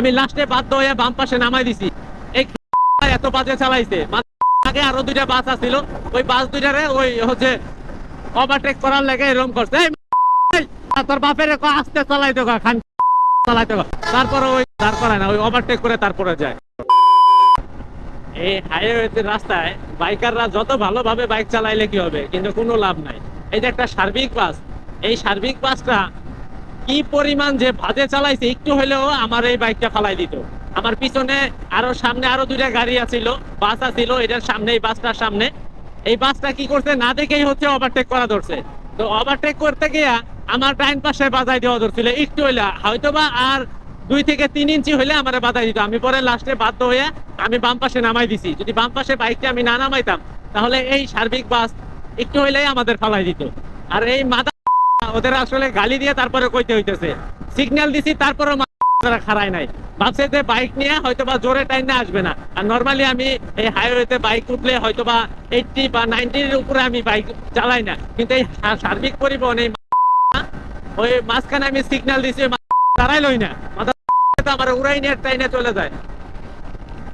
আমি লাস্টে বাধ্য হয়ে বাম পাশে নামাই দিছি। এত বাজে চালাইছে। মানে আগে আরও দুইটা বাস আছিল। ওই বাস দুইটারে ওই হচ্ছে ওভারটেক করার লেগে এরকম করছে। তোর বাপের আস্তে চালাইতে খান চালাইতে। তারপরে ওই দাঁড় করায় না, ওই ওভারটেক করে তারপরে যায়। এই হাইওয়েতে রাস্তায় বাইকাররা যত ভালোভাবে বাইক চালাইলে কি হবে? কিন্তু কোনো লাভ নাই। এই যে একটা সার্বিক বাস, এই সার্বিক বাসটা কি পরিমাণ যে বাজে চালাইছে, একটু হলেও আমার এই বাইকটা ফালাই দিত। আমার পিছনে আরও সামনে আরও দুইটা গাড়ি আছিল, বাস আছিল, এটার সামনে, এই বাসটার সামনে। এই বাসটা কি করছে না দেখেই হচ্ছে ওভারটেক করা ধরছে। তো ওভারটেক করতে গিয়া আমার ডাইন পাশে বাজাই দেওয়া ধরছিল, একটু হইলে। হয়তোবা আর দুই থেকে তিন ইঞ্চি হইলে আমার বাধা দিত। আমি পরে লাস্টে বাধ্য হয়ে আমি বাম পাশে নামাই দিছি। যদি বাম পাশে বাইকটা আমি না নামাইতাম, তাহলে এই সার্বিক বাস একটু হইলেই আমাদের ফালাই দিত। আর এই মাথা ওদের আসলে গালি দিয়ে তারপরে কইতে হইতেছে। সিগন্যাল দিছি তারপরে তারা খারায় নাই। ভাবছে যে বাইক নিয়ে হয়তো বা জোরে টাইনে আসবে না। আর নর্মালি আমি এই হাইওয়েতে বাইক উঠলে হয়তো বা এইটটি বা নাইনটির উপরে আমি বাইক চালাই না। কিন্তু এই সার্বিক পরিবহন এই ওই মাঝখানে আমি সিগন্যাল দিছি তারাই লই না। আমার উড়াই নিয়ে টাইনে চলে যায়।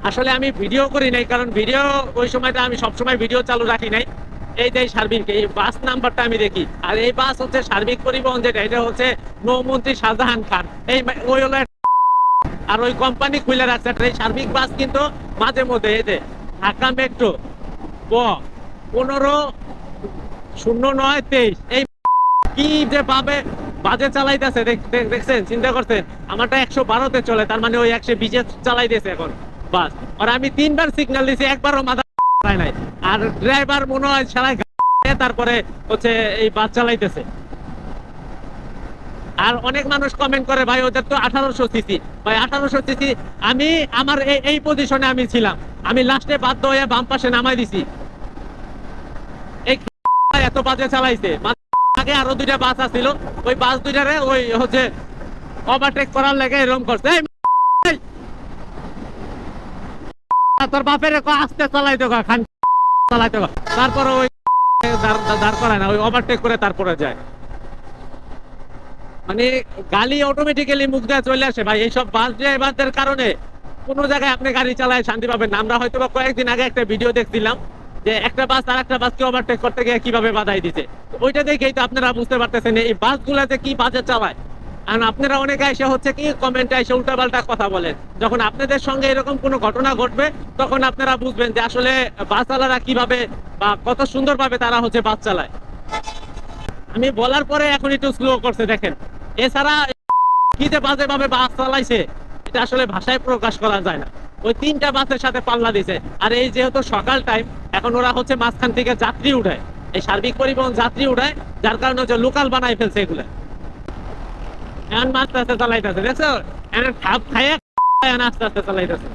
আসলে আমি ভিডিও করি নাই, কারণ ভিডিও ওই সময়টা আমি সবসময় ভিডিও চালু রাখি নাই। এই যে সার্বিক, এই বাস নাম্বারটা আমি দেখি। আর এই বাস হচ্ছে সার্বিক পরিবহন যেটা, এটা হচ্ছে নৌমন্ত্রী শাহজাহান খান। এই ওই হলো আর ওই কোম্পানি খুলে রাখছে। এই সার্বিক বাস কিন্তু মাঝে মধ্যে এই যে ঢাকা মেট্রো ব, পনেরো, শূন্য নয়, তেইশ। এই কি যে পাবে বাজে চালাইতেছে, দেখ- দেখ- দেখছেন? চিন্তা করছেন? আমারটা একশো বারোতে চলে, তার মানে ওই একশো বিশে চালাইতেছে এখন বাস। আর আমি তিনবার সিগন্যাল দিছি, একবারও মাথা চালায় নাই। আর ড্রাইভার মনে হয় সারা তারপরে হচ্ছে এই বাস চালাইতেছে। আর অনেক মানুষ কমেন্ট করে, ভাই, ওদের তো আঠারোশো সিসি। ভাই, আঠারোশো সিসি, আমি, আমার এই এই পজিশনে আমি ছিলাম। আমি লাস্টে বাধ্য হয়ে বাম পাশে নামাই দিছি। এই এত বাজে চালাইছে। মানে আগে আরও দুইটা বাস আছিল। ওই বাস দুইটারে ওই হচ্ছে ওভারটেক করার লেগে এরকম করছে এই এই, তোর বাপের আস্তে চালাইতে খান চালাইতে। তারপরে ওই দাঁড় করায় না, ওই ওভারটেক করে তারপরে যায়। মানে গালি অটোমেটিক্যালি মুখ দিয়ে চলে আসে ভাই, এইসব বাস ড্রাইভারদের কারণে। কোনো জায়গায় আপনি গাড়ি চালায় শান্তি পাবেন আমরা হয়তো বা কয়েকদিন আগে একটা ভিডিও দেখছিলাম যে একটা বাস আর একটা বাসকে ওভারটেক করতে গিয়ে কীভাবে বাধাই দিছে। ওইটা দেখেই তো আপনারা বুঝতে পারতেছেন এই বাসগুলা যে কি বাজে চালায়। আর আপনারা অনেকে এসে হচ্ছে কি কমেন্টে এসে উল্টাপাল্টা কথা বলেন। যখন আপনাদের সঙ্গে এরকম কোনো ঘটনা ঘটবে, তখন আপনারা বুঝবেন যে আসলে বাস চালারা কীভাবে বা কত সুন্দরভাবে তারা হচ্ছে বাস চালায়। আমি বলার পরে এখন একটু স্লো করছে, দেখেন। এছাড়া কি যে বাজে ভাবে বাস চালাইছে, এটা আসলে ভাষায় প্রকাশ করা যায় না। ওই তিনটা বাসের সাথে পাল্লা দিছে। আর এই যেহেতু সকাল টাইম এখন ওরা হচ্ছে মাঝখান থেকে যাত্রী উঠায়। এই সার্বিক পরিবহন যাত্রী উঠায়, যার কারণে হচ্ছে লোকাল বানাই ফেলছে এগুলা। এখন আস্তে আস্তে চালাইতেছে দেখছ? এখন খাপ খাইয়ে আস্তে আস্তে চালাইতেছে।